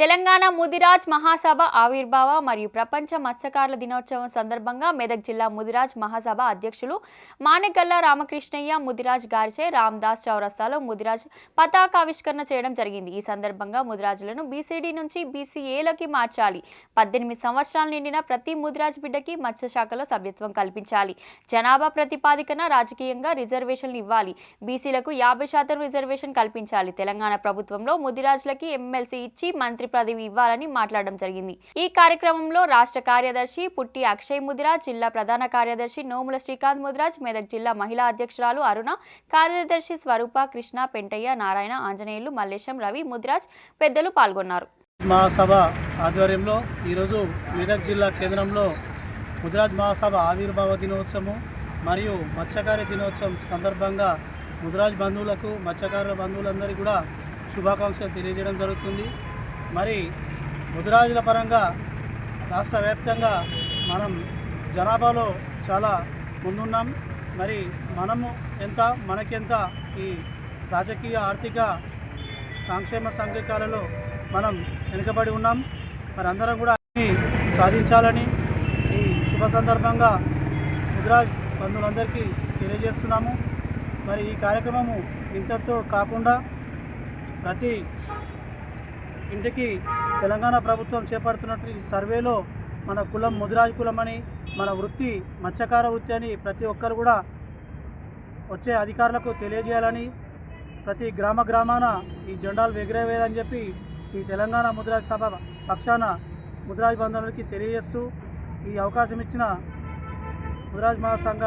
తెలంగాణ ముదిరాజ్ మహాసభ ఆవిర్భావ మరియు ప్రపంచ మత్స్యకారుల దినోత్సవం సందర్భంగా మెదక్ జిల్లా ముదిరాజ్ మహాసభ అధ్యక్షులు మానెగల్ల రామకృష్ణయ్య ముదిరాజ్ గారిచే రామ్దాస్ చౌరస్తాలో ముదిరాజ్ పతాకావిష్కరణ చేయడం జరిగింది. ఈ సందర్భంగా ముదిరాజులను బీసీడీ నుంచి బీసీఏలోకి మార్చాలి. పద్దెనిమిది సంవత్సరాలు నిండిన ప్రతి ముదిరాజ్ బిడ్డకి మత్స్యశాఖలో సభ్యత్వం కల్పించాలి. జనాభా ప్రతిపాదికన రాజకీయంగా రిజర్వేషన్లు ఇవ్వాలి. బీసీలకు యాభై శాతం రిజర్వేషన్ కల్పించాలి. తెలంగాణ ప్రభుత్వంలో ముదిరాజులకి ఎమ్మెల్సీ ఇచ్చి మంత్రి పదవి ఇవ్వాలని మాట్లాడడం జరిగింది. ఈ కార్యక్రమంలో రాష్ట్ర కార్యదర్శి పుట్టి అక్షయ్ ముదిరాజ్ జిల్లా ప్రధాన కార్యదర్శి నోముల శ్రీకాంత్ ముదిరాజ్ మెదక్ జిల్లా మహిళా అధ్యక్షురాలు అరుణ కార్యదర్శి స్వరూప కృష్ణ పెంటయ్య నారాయణ ఆంజనేయులు మల్లేశం రవి ముదిరాజ్ పెద్దలు పాల్గొన్నారు. మహాసభ ఆధ్వర్యంలో ఈరోజు మెదక్ జిల్లా కేంద్రంలో ముదిరాజ్ మహాసభ ఆవిర్భావ దినోత్సవం మరియు మత్స్యకార్య దినోత్సవం సందర్భంగా ముదిరాజ్ బంధువులకు మత్స్యకారుల బంధువులందరికీ కూడా శుభాకాంక్షలు తెలియజేయడం జరుగుతుంది. మరి ముదిరాజుల పరంగా రాష్ట్ర వ్యాప్తంగా మనం జనాభాలో చాలా ముందున్నాం. మరి మనము ఎంత మనకెంత ఈ రాజకీయ ఆర్థిక సంక్షేమ సంఘకాలలో మనం వెనుకబడి ఉన్నాం. మరి అందరం కూడా సాధించాలని ఈ శుభ సందర్భంగా ముద్రాజ్ బంధువులందరికీ తెలియజేస్తున్నాము. మరి ఈ కార్యక్రమము ఇంతతో కాకుండా ప్రతి ఇంటికి తెలంగాణ ప్రభుత్వం చేపడుతున్నట్టు ఈ సర్వేలో మన కులం ముదిరాజ్ కులం అని మన వృత్తి మత్స్యకార వృత్తి అని ప్రతి ఒక్కరు కూడా వచ్చే అధికారులకు తెలియజేయాలని ప్రతి గ్రామ గ్రామాన ఈ జెండాలు ఎగిరేవేయాలని చెప్పి ఈ తెలంగాణ ముద్రాజ్ సభ పక్షాన ముద్రాజ్ బంధువులకి తెలియజేస్తూ ఈ అవకాశం ఇచ్చిన ముద్రాజ్ మహాసంఘ